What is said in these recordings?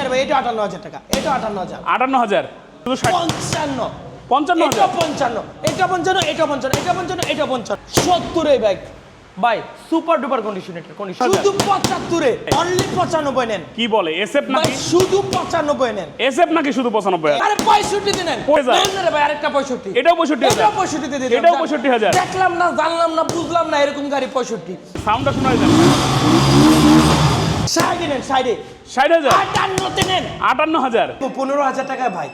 নেন ভাই এটা আটান্ন হাজার টাকা এটা আটান্ন হাজার। আটান্ন হাজার শুধু পঞ্চান্ন। পঞ্চান্ন এটা হাজার পঞ্চান্ন এটা পঞ্চান্ন এটা পঞ্চান্ন এটা পঞ্চান্ন এটা পঞ্চান্ন। সত্তরে ভাই ভাই সুপার ডুপার কন্ডিশন হাজার। শুধু অনলি পঁচানব্বই নেন। কি বলে এসএফ নাকি? শুধু পঁচানব্বই নেন। এসএফ নাকি শুধু পঁচানব্বই হাজার? আরে। নেন। রে ভাই আরেকটা পঁয়ষট্টি। এটাও 65,000 এটাও পঁয়ষট্টিতে দিন এটাও 65,000 দেখলাম না জানলাম না বুঝলাম না এরকম গাড়ি পঁয়ষট্টি। সাউন্ডটা শোনা যায় সাইডে নেন সাইডে। ষাট হাজার আটান্নতে নেন। আটান্ন হাজার। পনেরো হাজার টাকায় ভাই।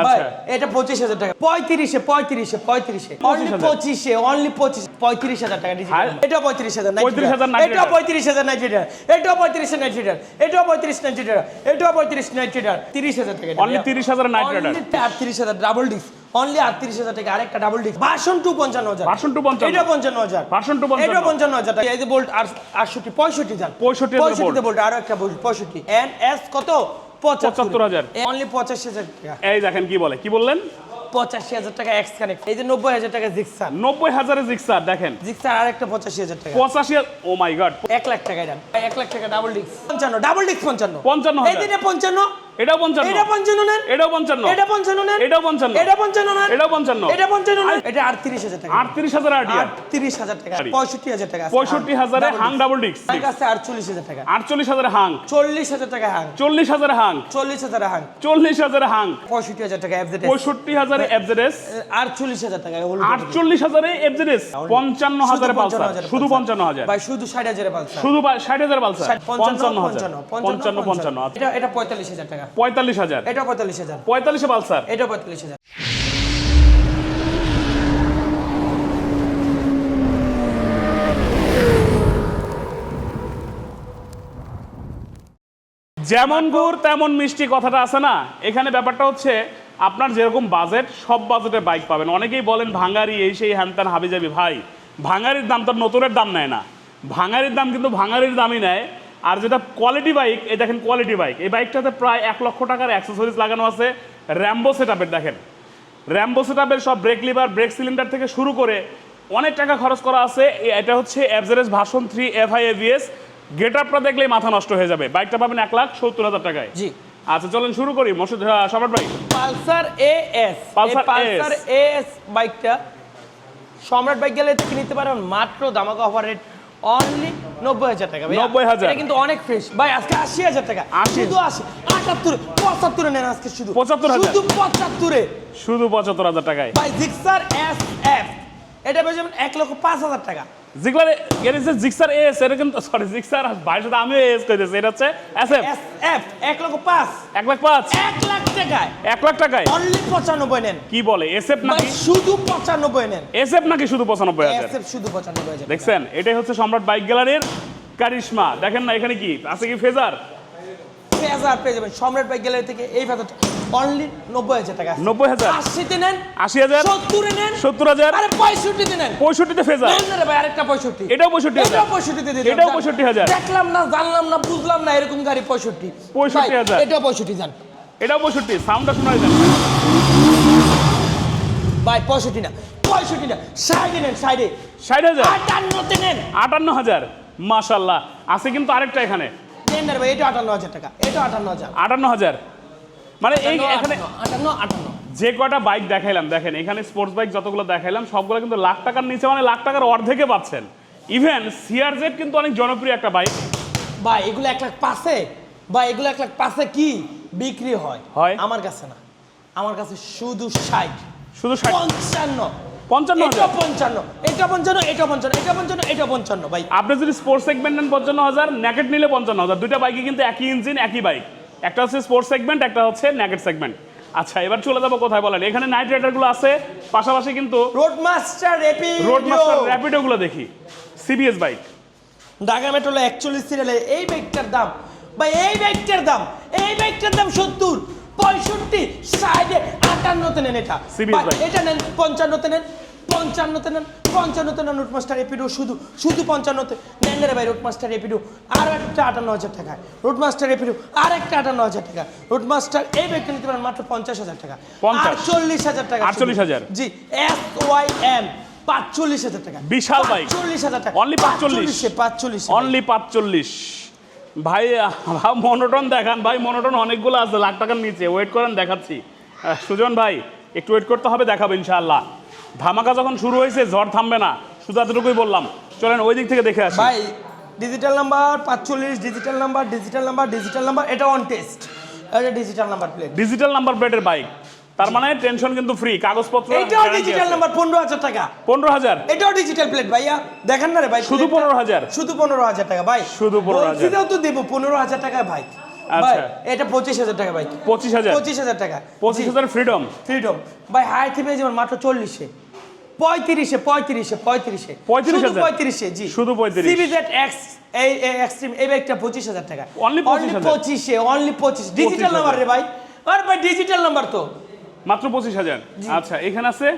আচ্ছা। এটা পঁচিশ হাজার টাকা। পঁয়ত্রিশে পঁয়ত্রিশে পঁয়ত্রিশে। অনলি পঁচিশে অনলি পঁচিশ। পঁয়ত্রিশ হাজার টাকা এটা পঁয়ত্রিশ হাজার 35,000 নাইট্রেটার। এটা পঁয়ত্রিশ হাজার নাইট্রেটার এটাও পঁয়ত্রিশ নাইট্রেটার এটাও পঁয়ত্রিশ নাইট্রেটার এটাও পঁয়ত্রিশ নাইট্রেটার তিরিশ হাজার টাকা Only 30,000 নাইট্রেটার। আটত্রিশ হাজার ডাবল ডিস্ক অনলি আটত্রিশ হাজার টাকা আরেকটা ডাবল ডিস্ক ভার্সন টু পঞ্চান্ন হাজার। ভার্সন টু পঞ্চান্ন। এটা পঞ্চান্ন হাজার। ভার্সন টু পঞ্চান্ন। এটা পঞ্চান্ন হাজার টাকা। এই যে বোল্ট আটষট্টি পঁয়ষট্টি যান 65,000 volt। পঁয়ষট্টিতে বোল্ট আরও একটা বোল্ট পঁয়ষট্টি। এন এস কত? পঁচাত্তর 75,000 অনলি পঁচাশি হাজার টাকা। এই দেখেন কি বলে। কি বললেন? পঁচাশি হাজার টাকা এক্স কানেক্ট এই যে নব্বই হাজার টাকা জিক্সার নব্বই হাজারে জিক্সার দেখেন। জিক্সার আর একটা পঁচাশি হাজার টাকা। পঁচাশি ও মাই গড এক লাখ টাকা দেন। এক লাখ টাকা ডাবল ডিস্ক পঞ্চান্ন ডাবল ডিস্ক পঞ্চান্ন। 55,000 এই দিনে পঞ্চান্ন এটাও পঞ্চান্ন। এটা পঞ্চান্ন নেন। এটাও পঞ্চান্ন। এটা পঞ্চান্ন নেন। এটাও পঞ্চান্ন। এটা পঞ্চান্ন নেন। এটাও পঞ্চান্ন। এটা পঞ্চান্ন নেন। এটা আটত্রিশ হাজার টাকা। আটত্রিশ হাজার আরটিআর। আটত্রিশ হাজার টাকা। পঁয়ষট্টি হাজার টাকা পঁয়ষট্টি হাজারে হাং ডাবল ডিস্ক আমার কাছে আটচল্লিশ হাজার টাকা। আটচল্লিশ হাজারে হাং। চল্লিশ হাজার টাকা হাং। চল্লিশ হাজারে হাং। চল্লিশ হাজার হাং। চল্লিশ হাজারে হাং। পঁয়ষট্টি হাজার টাকা এফজেড পঁয়ষট্টি হাজারে এফজেডএস আটচল্লিশ হাজার টাকা। আটচল্লিশ হাজারে এফজেডএস পঞ্চান্ন হাজারে পালসার। শুধু পঞ্চান্ন হাজার। ভাই শুধু ষাট হাজারে পালসার। শুধু ষাট হাজার পালসার। পঞ্চান্ন হাজার। পঞ্চান্ন। পঞ্চান্ন। এটা এটা পঁয়তাল্লিশ হাজার টাকা। পঁয়তাল্লিশ হাজার। এটা পঁয়তাল্লিশ হাজার। পঁয়তাল্লিশে পালসার এটা পঁয়তাল্লিশ হাজার। যেমন গুড় তেমন মিষ্টি কথাটা আছে না? এখানে ব্যাপারটা হচ্ছে আপনার যেরকম বাজেট সব বাজেটে বাইক পাবেন। অনেকেই বলেন ভাঙারি এই সেই হ্যানত্যান হাবি যাবি ভাই। ভাঙারির দাম তো নতুনের দাম নেয় না। ভাঙারির দাম কিন্তু ভাঙারির দামই নেয়। আর যেটা কোয়ালিটি বাইক এই দেখেন কোয়ালিটি বাইক এই বাইকটাতে প্রায় এক লক্ষ টাকার অ্যাক্সেসরিজ লাগানো আছে। র্যাম্বো সেটআপের দেখেন। র্যাম্বো সেটআপের সব ব্রেক লিভার ব্রেক সিলিন্ডার থেকে শুরু করে অনেক টাকা খরচ করা আছে। এটা হচ্ছে average version three F I ABS gate আপটা দেখলেই মাথা নষ্ট হয়ে যাবে। বাইকটা পাবেন এক লাখ সত্তর হাজার টাকায়। জি। আচ্ছা চলেন শুরু করি। মসুদ সম্রাট ভাই। Pulsar A S Pulsar A S বাইকটা সম্রাট বাইক গেলে থেকে নিতে পারেন মাত্র দামাকা অফার রেট অনলি নব্বই হাজার টাকা ভাই 90,000 এটা কিন্তু অনেক ফ্রেশ ভাই আজকে আশি হাজার টাকা। 80 শুধু আশি। আটাত্তরে পঁচাত্তরে নেন আজকে শুধু। পঁচাত্তর শুধু পঁচাত্তরে। শুধু পঁচাত্তর হাজার টাকায়। ভাই জিক্সার এস এফ এটা পেয়ে যাবেন এক লক্ষ পাঁচ হাজার টাকা। জিগলার এর যে জিক্সার এস এটা কিন্তু সরি জিক্সার ভাইয়ের সাথে আমিও এস কইতেছি এটা হচ্ছে এস এফ এস এফ এক লক্ষ পাঁচ। এক লাখ পাঁচ। এক লাখ টাকায়। এক লাখ টাকায়? অনলি পঁচানব্বই নেন। কি বলে এস এফ নাকি? শুধু পঁচানব্বই নেন। এস এফ নাকি শুধু পঁচানব্বই হাজার? এস এফ শুধু পঁচানব্বই হাজার। দেখছেন এটাই হচ্ছে সম্রাট বাইক গ্যালারির কারিশমা। দেখেন না এখানে কি? আছে কি ফেজার? হাজার পেয়ে যাবেন। সম্রাট বাইক গ্যালারি থেকে এই ফেজারটা। অনলি নব্বই হাজার টাকা 90,000 আশিতে নেন আশি হাজার? সত্তরে নেন সত্তর হাজার? আরে পঁয়ষট্টিতে নেন। পঁয়ষট্টিতে ফেজার নেন না রে ভাই আরেকটা পঁয়ষট্টি। এটাও পঁয়ষট্টি হাজার। এটাও পঁয়ষট্টিতে দিয়ে এটাও দিলাম। 65,000 দেখলাম না জানলাম না বুঝলাম না এরকম গাড়ি পঁয়ষট্টি। 65,000 ভাই, এটাও পঁয়ষট্টি যান এটাও পঁয়ষট্টি সাউন্ডটা শোনা যায় ভাই পঁয়ষট্টি না পঁয়ষট্টি না। সাইডে নেন সাইডে ষাট হাজার? আটান্নতে নেন। আটান্ন হাজার মাশাল্লাহ। আছে কিন্তু আরেকটা এখানে। নেন ভাই এটা আটান্ন হাজার টাকা এটা আটান্ন হাজার। আটান্ন হাজার মানে এই এখানে আটান্ন, আটান্ন যে কয়টা বাইক দেখাইলাম দেখেন এখানে স্পোর্টস বাইক যতগুলো দেখাইলাম সবগুলো কিন্তু লাখ টাকার নিচে মানে লাখ টাকার অর্ধেকে পাচ্ছেন। ইভেন সিআরজেড কিন্তু অনেক জনপ্রিয় একটা বাইক ভাই এগুলো এক লাখ পাশে বা এগুলো এক লাখ পাশে কি বিক্রি হয়? হয়? আমার কাছে না। আমার কাছে শুধু ষাট। শুধু ষাট। পঞ্চান্ন। পঞ্চান্ন এটা পঞ্চান্ন। এটা পঞ্চান্ন এটা পঞ্চান্ন এটা পঞ্চান্ন এটা পঞ্চান্ন ভাই। আপনি যদি স্পোর্টস সেগমেন্ট নেন পঞ্চান্ন হাজার ন্যাকেট নিলে পঞ্চান্ন হাজার। দুইটা বাইকই কিন্তু একই ইঞ্জিন একই বাইক একটা হচ্ছে স্পোর্টস সেগমেন্ট একটা হচ্ছে ন্যাকেট সেগমেন্ট আচ্ছা এবার চলে যাব কোথায় বলেন? এখানে নাইট রাইডারগুলো আছে পাশাপাশি কিন্তু রোড মাস্টার রেপি রোড মাস্টার র্যাপিডোগুলো দেখি সিবিএস বাইক ঢাকা মেট্রো একচল্লিশ সিরিয়ালে এই বাইকটার দাম ভাই এই বাইকটার দাম এই বাইকটার দাম সত্তর পঁয়ষট্টি ষাটে আটান্নতে নেন এটা। এটা নেন পঞ্চান্নতে নেন। পঞ্চান্নতে নেন পঞ্চান্নতে নেন রোড মাস্টার এপিডো শুধু শুধু পঞ্চান্নতে। নেন রে ভাই রোড মাস্টার এপিডো আর একটা আটান্ন হাজার টাকা রোড মাস্টার এপিডো আর একটা আটান্ন হাজার টাকা। রোড মাস্টার এই বাইকটা নিতে পারেন মাত্র পঞ্চাশ হাজার টাকা। 50 আটচল্লিশ হাজার টাকা 48,000 জি এস ওয়াই এম পাঁচচল্লিশ হাজার টাকা। বিশাল bike। চল্লিশ হাজার টাকা। 45 পাঁচচল্লিশে। পাঁচচল্লিশ অনলি পাঁচচল্লিশ। ভাই মনোটন দেখান ভাই মনোটন অনেকগুলো আছে লাখ টাকার নিচে। ওয়েট করেন দেখাচ্ছি। সুজন ভাই একটু ওয়েট করতে হবে দেখাবো ইনশাআল্লাহ। ধামাকা যখন শুরু হয়েছে ঝড় থামবে না। শুধু এতটুকুই বললাম। চলেন ওই দিক থেকে দেখে আসি। ভাই ডিজিটাল নাম্বার পাঁচচল্লিশ digital number digital number digital number এটা অন টেস্ট এটা digital number plate digital number প্লেটের বাইক তার মানে টেনশন কিন্তু ফ্রি কাগজপত্র এটাও ডিজিটাল নাম্বার পনেরো হাজার টাকা। পনেরো হাজার? এটাও ডিজিটাল প্লেট ভাইয়া। দেখেন না রে ভাই শুধু প্লেটটা? 15,000? শুধু পনেরো হাজার টাকা ভাই। শুধু 15,000 বলছিতেও তো দেবো পনেরো হাজার টাকা ভাই আচ্ছা। ভাই এটা পঁচিশ হাজার টাকা ভাই পঁচিশ হাজার। পঁচিশ হাজার টাকা। পঁচিশ হাজার ফ্রিডম ফ্রিডম ভাই হাই থেকে যেমন মাত্র চল্লিশে। পঁয়ত্রিশে পঁয়ত্রিশে পঁয়ত্রিশে। 35,000? শুধু পঁয়ত্রিশে জি। শুধু 35 সিবিজেড এক্স এই এক্সট্রিম এই ব্যাগটা পঁচিশ হাজার টাকা। 25,000? পঁচিশে অনলি পঁচিশ ডিজিটাল নাম্বার রে ভাই। আর ভাই ডিজিটাল নাম্বার তো। মাত্র পঁচিশ হাজার? আচ্ছা এখানে আছে?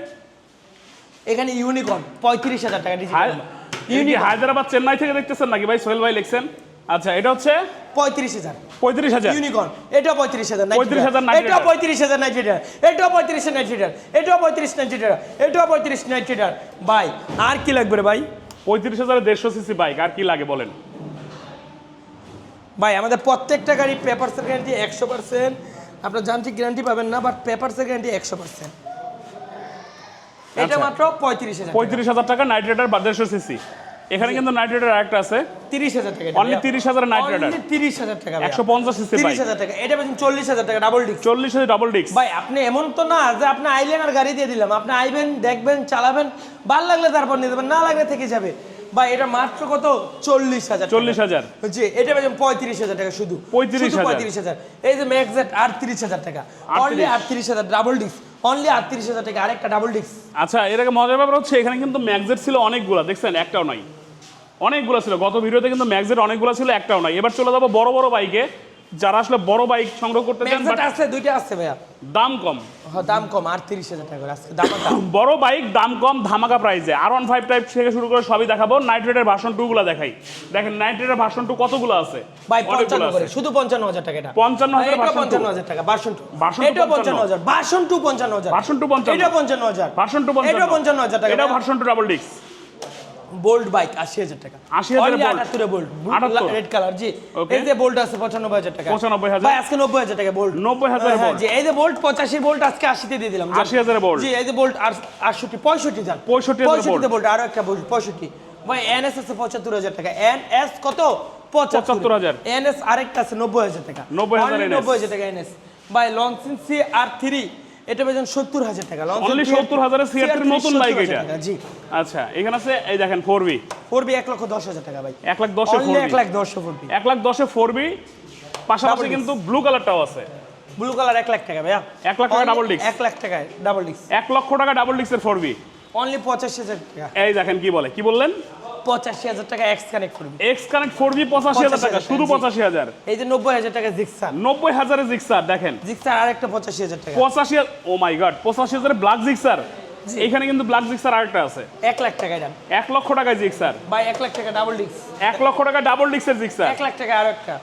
এখানে ইউনিকর্ন পঁয়ত্রিশ হাজার টাকা ডিজিটাল হায়- হায়দ্রাবাদ চেন্নাই থেকে দেখতেছেন নাকি ভাই? সোহেল ভাই লিখছেন। আচ্ছা এটা হচ্ছে? পঁয়ত্রিশ হাজার। পঁয়ত্রিশ হাজার। ইউনিকর্ন। এটাও পঁয়ত্রিশ হাজার 35,000 Night এটাও Rider। পঁয়ত্রিশ হাজার নাইট রাইডার এটাও পঁয়ত্রিশ নাইট রাইডার এটাও পঁয়ত্রিশ নাইট রাইডার এটাও পঁয়ত্রিশ নাইট রাইডার ভাই আর কি লাগবে রে ভাই? পঁয়ত্রিশ হাজার দেড়শো সিসি বাইক আর কি লাগে বলেন? ভাই আমাদের প্রত্যেকটা গাড়ি পেপারসের গ্যারান্টি একশো পার্সেন্ট আপনার যান্ত্রিক গ্যারান্টি পাবেন না বাট পেপারসের গ্যারান্টি একশো পার্সেন্ট এটা আচ্ছা। মাত্র পঁয়ত্রিশ হাজার পঁয়ত্রিশ হাজার টাকা নাইট রাইডার বা দেড়শো সিসি। এখানে কিন্তু নাইট রাইডার আরেকটা আছে। তিরিশ হাজার টাকা। Only 30,000 Night Rider। তিরিশ হাজার টাকা একশো পঞ্চাশ সিসি তিরিশ বাইক হাজার টাকা। এটা চল্লিশ হাজার টাকা ডাবল ডিস্ক চল্লিশ হাজার ডাবল ডিস্ক ভাই আপনি এমন তো না যে আপনি আইলেন আর গাড়ি দিয়ে দিলাম। আপনি আইবেন দেখবেন চালাবেন ভালো লাগলে তারপর নিয়ে যাবেন না লাগলে থেকে যাবে। ভাই এটা মাত্র কত? চল্লিশ হাজার চল্লিশ হাজার। জি এটা পেয়েছেন পঁয়ত্রিশ হাজার টাকা শুধু। 35,000 শুধু পঁয়ত্রিশ হাজার। এই যে ম্যাক্সেট আটত্রিশ হাজার টাকা। অনলি 38 আটত্রিশ হাজার ডাবল ডিস্ক অনলি আটত্রিশ হাজার টাকা আরেকটা ডাবল ডিস্ক আচ্ছা এর আগে মজার ব্যাপার হচ্ছে এখানে কিন্তু ম্যাগজেট ছিল অনেকগুলো দেখছেন? একটাও নাই। অনেকগুলো ছিল। গত ভিডিওতে কিন্তু ম্যাগজেট অনেকগুলো ছিল একটাও নাই। এবার চলে যাব বড় বড় বাইকে যারা আসলে বড় বাইক সংগ্রহ করতে চান আছে দুইটা আছে ভাইয়া। দাম কম। দাম কম আটত্রিশ হাজার টাকা আজকে দাম বড় বাইক দাম কম ধামাকা প্রাইসে আর ওয়ান ফাইভ টাইপ থেকে শুরু করে সবই দেখাবো। নাইট্রেটের ভার্সন টু গুলো দেখাই। দেখেন নাইট্রেটের ভার্সন টু কতগুলো আছে? ভাই পঞ্চান্ন করে। শুধু পঞ্চান্ন হাজার টাকা এটা। পঞ্চান্ন হাজার পঞ্চান্ন হাজার টাকা বার্সন টু Version এটা পঞ্চান্ন। হাজার। ভাষণ টু পঞ্চান্ন হাজার। ভাষণ টু পঞ্চান্ন। এটা পঞ্চান্ন হাজার। ভার্সন টু এটা পঞ্চান্ন হাজার টাকা। এটা version two double disc bold bike আশি হাজার টাকা। 80,000 Only Bolt? 78 bolt 78 red colour জি। এই যে বোল্ট আছে পঁচানব্বই হাজার টাকা। 95,000 ভাই আজকে নব্বই হাজার টাকা বোল্ট 90,000 bolt। জি এই যে বোল্ট পঁচাশি বোল্ট আজকে আশিতে দিয়ে দিলাম। 80,000 bolt। জি এই যে বোল্ট আটষট্টি পঁয়ষট্টি যান 65,000 পঁয়ষট্টিতে বোল্ট আরও একটা বোল্ট পঁয়ষট্টি। ভাই এনএস আছে পঁচাত্তর হাজার টাকা। এন এস কত? 75,000 এনএস আরেকটা আছে নব্বই হাজার টাকা। 90,000 Only NS নব্বই হাজার টাকা এনএস ভাই লঞ্চিন সি আর থ্রি এটা সত্তর হাজার টাকা। Only 70,000 এর CR3 নতুন bike এটা। জি। আচ্ছা এখানে আছে এই দেখেন ফোর বি পড়বে এক লক্ষ দশ হাজার টাকা ভাই। এক লাখ দশে Only ফোর এক লাখ দশ পড়বে এক লাখ দশে পাশাপাশি কিন্তু ব্লু কালারটাও আছে। ব্লু কালার এক লাখ টাকা ভাইয়া। এক লাখ টাকা double disc। এক লাখ টাকায় ডাবল ডিস্ক এক লক্ষ টাকা ডাবল ফোর বি অনলি পঁচাশি হাজার টাকা। এই দেখেন কি বলে কি বললেন? পঁচাশি হাজার টাকা এক্স কানেক্ট করবে। এক্স কানেক্ট ফোর পঁচাশি হাজার টাকা শুধু পঁচাশি হাজার। এই যে নব্বই হাজার টাকা জিক্সার নব্বই হাজারের জিক্সার দেখেন। জিক্সার আরেকটা পঁচাশি হাজার টাকা। পঁচাশি ও মাই গড পঁচাশি হাজারের ব্ল্যাক জিক্সার এখানে কিন্তু ব্ল্যাক জিক্সার আরেকটা আছে। এক লাখ টাকা এটা এক লক্ষ টাকায় জিক্সার ভাই এক লাখ টাকা ডাবল ডিস্ক এক লক্ষ টাকা ডাবল ডিস্কের জিক্সার এক লাখ টাকা আরও একটা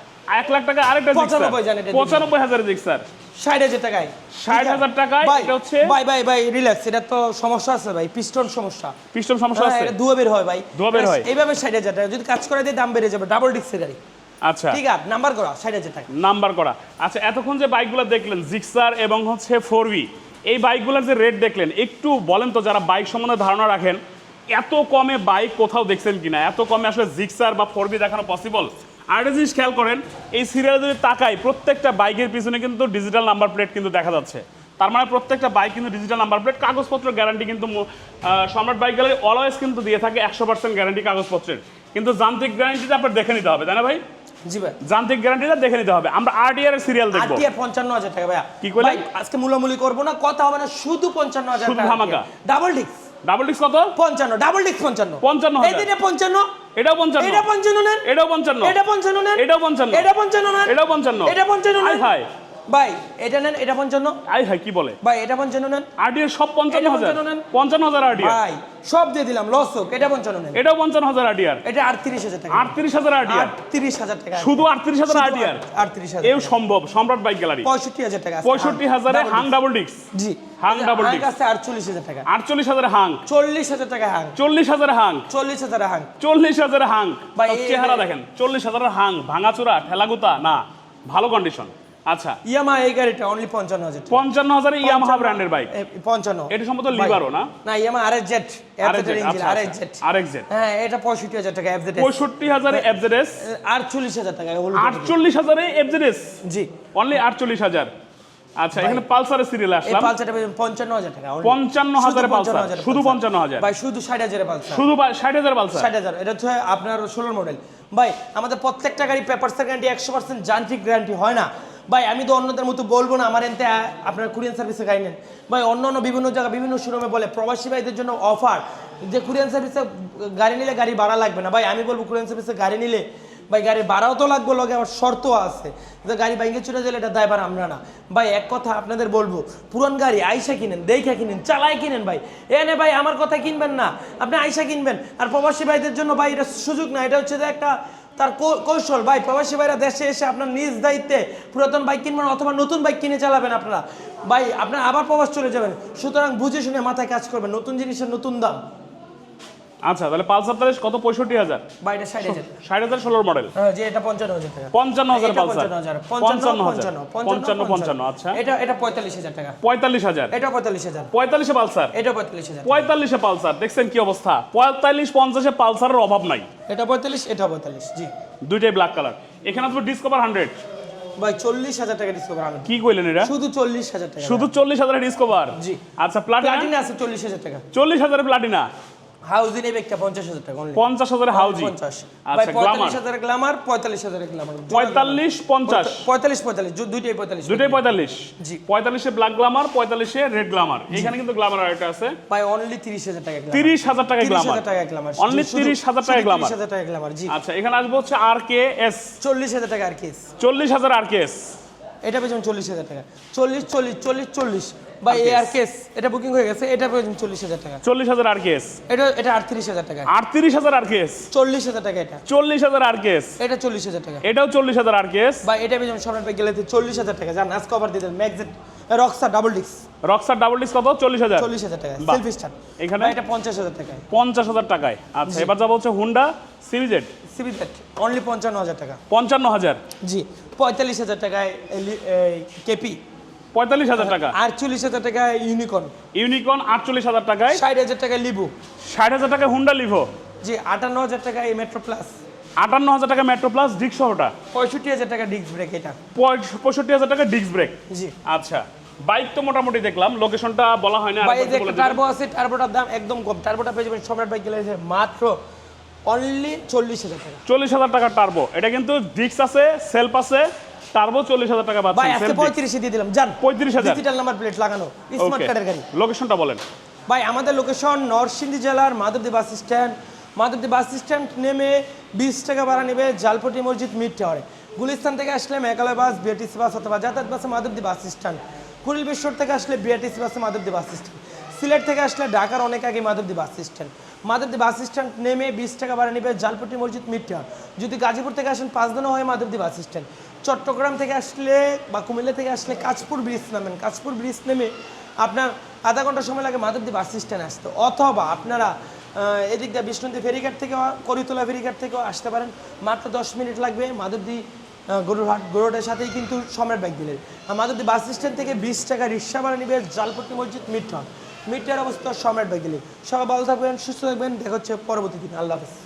এক লাখ টাকা আরেকটা জিক্সার 95 জান এটা দিবেন। পঁচানব্বই হাজারের জিক্সার ষাট হাজার টাকায়। 60,000 টাকায় এটা হচ্ছে- ভাই ভাই ভাই রিল্যাক্স এটা তো সমস্যা আছে ভাই পিস্টন সমস্যা। পিস্টন সমস্যা হ্যাঁ, আছে? এটা দুয়া বের হয় ভাই। ধোঁয়া বের হয়। এইভাবে ষাট হাজার টাকা যদি কাজ করে দিয়ে দাম বেড়ে যাবে ডাবল ডিস্কের গাড়ি। আচ্ছা। ঠিক আছে নাম্বার করা ষাট হাজার টাকা। নাম্বার করা। আচ্ছা এতক্ষণ যে বাইকগুলো দেখলেন জিক্সার এবং হচ্ছে ফোর এই বাইকগুলোর যে রেট দেখলেন একটু বলেন তো যারা বাইক সম্বন্ধে ধারণা রাখেন এত কমে বাইক কোথাও দেখছেন কিনা? এত কমে আসলে জিক্সার বা ফোর দেখানো পসিবল আরেকটা জিনিস খেয়াল করেন এই সিরিয়াল যদি তাকায় প্রত্যেকটা বাইকের পিছনে কিন্তু ডিজিটাল নাম্বার প্লেট কিন্তু দেখা যাচ্ছে। তার মানে প্রত্যেকটা বাইক কিন্তু ডিজিটাল নাম্বার প্লেট কাগজপত্র গ্যারান্টি কিন্তু সম্রাট বাইক গেলে অলওয়েজ কিন্তু দিয়ে থাকে একশো পার্সেন্ট গ্যারান্টি কাগজপত্রের। কিন্তু যান্ত্রিক গ্যারান্টিটা আপনার দেখে নিতে হবে তাই না ভাই? জি ভাই। যান্ত্রিক গ্যারান্টিটা দেখে নিতে হবে। আমরা সিরিয়াল টাকা ভাই কি আজকে মূলামূলি করব না কথা হবে না শুধু 55000 টাকা ডাবল ডিক্স ডাবল ডিক্স কত? 55 ডাবল ডিক্স পঞ্চান্ন। পঞ্চান্ন এই দিনে 55 এটা পঞ্চান্ন। এটা পঞ্চান্ন এটা পঞ্চান্ন। এটা পঞ্চান্ন। এটা পঞ্চান্ন। এটা পঞ্চান্ন। এটা পঞ্চান্ন। এটা পঞ্চান্ন হাই ভাই এটা নেন এটা পঞ্চান্ন। আই হাই কি বলে? ভাই এটা পঞ্চান্ন নেন। সব পঞ্চান্ন হাজার। পঞ্চান্ন হাজার আরডিআর ভাই সব দিয়ে দিলাম লস হোক এটা পঞ্চান্ন নেন। এটাও পঞ্চান্ন হাজার আরডিআর এটা আটত্রিশ হাজার টাকা। আটত্রিশ হাজার আরডিআর আটত্রিশ হাজার টাকা। শুধু আটত্রিশ হাজার আরডিআর আটত্রিশ হাজার এও সম্ভব সম্রাট বাইক গ্যালারি। পঁয়ষট্টি হাজার টাকা পঁয়ষট্টি হাজারে হাং ডাবল ডিস্ক জি। হাং হাং disc। আছে আটচল্লিশ হাজার টাকা। আটচল্লিশ হাজারে হাং। চল্লিশ হাজার টাকা হাং। চল্লিশ হাজারে হাং। চল্লিশ হাজার হাং। চল্লিশ হাজারে হাং। ভাই, চেহারা দেখেন চল্লিশ হাজারের হাং। ভাঙাচোরা ঠেলাগুতা না ভালো কন্ডিশন আচ্ছা। ইয়ামা এই গাড়িটা অনলি পঞ্চান্ন হাজার পঞ্চান্ন হাজারে ইয়ামাহা ব্র্যান্ডের বাইক পঞ্চান্ন এটা সম্ভবত লিবারও না? না ইয়ামা আর এস জেড এস হ্যাঁ এটা পঁয়ষট্টি হাজার টাকা এফজেড পঁয়ষট্টি হাজারে এফজেডএস আটচল্লিশ হাজার টাকা আটচল্লিশ হাজারে এফজেডএস জি। অনলি আটচল্লিশ হাজার। আচ্ছা এখানে পালসারের সিরিয়াল এই আসলাম। পালসারটা পঞ্চান্ন হাজার টাকা only। পঞ্চান্ন শুধু হাজারে পালসার 55,000 শুধু পালসার। পঞ্চান্ন হাজার। ভাই শুধু ষাট হাজারে পালসার। শুধু বা- ষাট হাজার পালসার? ষাট হাজার এটা হচ্ছে আপনার ষোলোর মডেল ভাই আমাদের প্রত্যেকটা গাড়ি পেপারসের গ্যারান্টি একশো পার্সেন্ট যান্ত্রিক গ্যারান্টি হয় না। ভাই, আমি তো অন্যদের মতো বলব না, আমার এনতে আপনার কুরিয়ান সার্ভিসে গাড়ি নেন। ভাই, অন্য অন্য বিভিন্ন জায়গা, বিভিন্ন শোরুমে বলে, প্রবাসী ভাইদের জন্য অফার যে কুরিয়ান সার্ভিসে গাড়ি নিলে গাড়ি ভাড়া লাগবে না। ভাই, আমি বলব কুরিয়ান সার্ভিসে গাড়ি নিলে, ভাই গাড়ির ভাড়াও তো লাগবে, লগে আমার শর্ত আছে। যে গাড়ি বাইকে চলে গেলে এটা দায়বার আমরা না। ভাই, এক কথা আপনাদের বলব, পুরান গাড়ি আইসা কিনেন, দেখে কিনেন চালাই কিনেন ভাই। এনে ভাই, আমার কথা কিনবেন না, আপনি আইসা কিনবেন। আর প্রবাসী ভাইদের জন্য ভাই, এটা সুযোগ না, এটা হচ্ছে যে একটা তার কৌশল ভাই প্রবাসী ভাইরা দেশে এসে আপনার নিজ দায়িত্বে পুরাতন বাইক কিনবেন অথবা নতুন বাইক কিনে চালাবেন আপনারা। ভাই আপনার আবার প্রবাস চলে যাবেন। সুতরাং বুঝে শুনে মাথায় কাজ করবেন নতুন জিনিসের নতুন দাম। আচ্ছা তাহলে পালসার তাহলে কত? পঁয়ষট্টি হাজার। ষাট হাজার। ষাট হাজার ষোলোর মডেল? হ্যাঁ, যে এটা পঞ্চান্ন হাজার টাকা। পঞ্চান্ন হাজার পালসার। পঞ্চান্ন হাজার পঞ্চান্ন পঞ্চান্ন আচ্ছা। এটা এটা পঁয়তাল্লিশ হাজার টাকা। পঁয়তাল্লিশ হাজার। এটা পঁয়তাল্লিশ হাজার। পঁয়তাল্লিশে পালসার? এটা পঁয়তাল্লিশ হাজার। পঁয়তাল্লিশে পালসার দেখছেন কি অবস্থা? পঁয়তাল্লিশ পঞ্চাশে পালসারের অভাব নাই। এটা পঁয়তাল্লিশ এটা পঁয়তাল্লিশ জি। দুইটাই ব্ল্যাক কালার এখানে তো ডিসকভার হান্ড্রেড ভাই চল্লিশ হাজার টাকা ডিসকভার আমি কি কইলেন এটা শুধু চল্লিশ হাজার টাকা। শুধু চল্লিশ হাজারের ডিসকভার জি। আচ্ছা প্লাটিনা আছে চল্লিশ হাজার টাকা। চল্লিশ হাজারের প্লাটিনা হাউজিং এই একটা পঞ্চাশ হাজার টাকা। পঞ্চাশ হাজারে হাউজি। পঞ্চাশ ভাই আচ্ছা গ্লামার পঁয়তাল্লিশ হাজার গ্লামার পঁয়তাল্লিশ পঞ্চাশ। পঁয়তাল্লিশ পঁয়তাল্লিশ। দু- দুইটাই পঁয়তাল্লিশ। দুইটাই পঁয়তাল্লিশ। জি। পঁয়তাল্লিশে ব্ল্যাক গ্লামার পঁয়তাল্লিশে রেড গ্লামার এখানে কিন্তু গ্লামার আরেকটা আছে। ভাই অনলি তিরিশ হাজার টাকা গ্লামার তিরিশ হাজার টাকা তিরিশ গ্লামার হাজার টাকা গ্লামার অনলি হাজার টাকা তিরিশ হাজার টাকা গ্লামার জি। আচ্ছা এখানে আসব হচ্ছে আর কে এস চল্লিশ হাজার টাকা আর কেস চল্লিশ হাজার আর কে এস এটা চল্লিশ হাজার টাকা। চল্লিশ চল্লিশ চল্লিশ চল্লিশ। বা এ আর কেস এটা বুকিং হয়ে গেছে এটা পেয়েছেন চল্লিশ হাজার টাকা। চল্লিশ হাজার আর কে এস এটা এটা আটত্রিশ হাজার টাকা। আটত্রিশ হাজার আর কে এস চল্লিশ হাজার টাকা এটা। চল্লিশ হাজার আর কে এস এটা চল্লিশ হাজার টাকা। এটাও চল্লিশ হাজার আর কে এস বা এটা পেয়েছেন ভাই গেলে চল্লিশ হাজার টাকা। জান আজকে দিয়ে দেন ম্যাগজেট রক্সা ডাবল ডিক্স রক্সার ডাবল ডিস কত? চল্লিশ হাজার। চল্লিশ হাজার টাকা সেলফি স্টার এখানে? এটা পঞ্চাশ হাজার টাকা। পঞ্চাশ হাজার টাকায়। আচ্ছা এবার যাব হচ্ছে হুন্ডা সিবি দ্যাট অনলি পঞ্চান্ন হাজার টাকা। পঞ্চান্ন হাজার। জি পঁয়তাল্লিশ হাজার টাকায় কেপি পঁয়তাল্লিশ হাজার টাকা। আটচল্লিশ হাজার টাকায় ইউনিকর্ন ইউনিকর্ন আটচল্লিশ হাজার টাকায়। ষাট হাজার টাকায় লিবু। ষাট হাজার টাকায় হুন্ডা লিভো। জি আটান্ন হাজার টাকায় মেট্রো প্লাস আটান্ন হাজার টাকা মেট্রো প্লাস ডিক সহটা পঁয়ষট্টি হাজার টাকা ডিস্ক ব্রেক এটা। পঁয়- পঁয়ষট্টি হাজার টাকা ডিস্ক ব্রেক জি। আচ্ছা বাইক তো মোটামুটি দেখলাম লোকেশনটা বলা হয় না এই। টার্বো আছে টার্বোটার দাম একদম কম। টার্বোটা পেয়ে যাবেন সম্রাট বাইক গেলে মাত্র অনলি চল্লিশ হাজার টাকা। চল্লিশ হাজার টাকা টার্বো এটা কিন্তু ডিক্স আছে সেলফ আছে টার্বো চল্লিশ হাজার টাকা ভাই পাচ্ছেন আজকে সেলফ পঁয়ত্রিশে দিয়ে দিলাম। জান 35,000 ডিজিটাল নাম্বার প্লেট লাগানো স্মার্ট কার্ডের গাড়ি। লোকেশনটা বলেন। ভাই আমাদের লোকেশন নরসিংদী জেলার Madhabdi bus stand. Madhabdi bus stand নেমে বিশ টাকা ভাড়া নেবে জালপটি মসজিদ মিড টাওয়ারে। গুলিস্তান থেকে আসলে মেঘালয় বাস বিআরটিসি বাস অথবা যাতায়াত বাসে মাধবদী বাস স্ট্যান্ড। কুড়িল বিশ্বর থেকে আসলে বিআরটিসি বাসে মাধবদী বাস স্ট্যান্ড। সিলেট থেকে আসলে ঢাকার অনেক আগে Madhabdi bus stand. Madhabdi bus stand নেমে বিশ টাকা ভাড়া নেবে জালপটি মসজিদ মিড টাওয়ার। যদি গাজীপুর থেকে আসেন পাঁচ দিনও হয় মাধবদী বাস স্ট্যান্ড। চট্টগ্রাম থেকে আসলে বা কুমিল্লা থেকে আসলে কাঁচপুর ব্রিজ নামেন। কাঁচপুর ব্রিজ নেমে আপনার আধা ঘণ্টা সময় লাগে মাধবদী বাস স্ট্যান্ড আসতে। অথবা আপনারা এদিক দিয়ে বিষ্ণুদী ফেরিঘাট থেকেও, করিতলা ফেরিঘাট থেকেও আসতে পারেন। মাত্র দশ মিনিট লাগবে মাধবদী গরুরহাট গরুহাটের সাথেই কিন্তু সম্রাট বাইক দিলেন। মাধবদী বাস স্ট্যান্ড থেকে বিশ টাকা রিক্সা ভাড়া নিবে জালপট্টি মসজিদ মিটন মিটার অবস্থা সম্রাট বাইক দিলেন। সবাই ভালো থাকবেন, সুস্থ থাকবেন। দেখা হচ্ছে পরবর্তী দিন। আল্লাহ হাফেজ।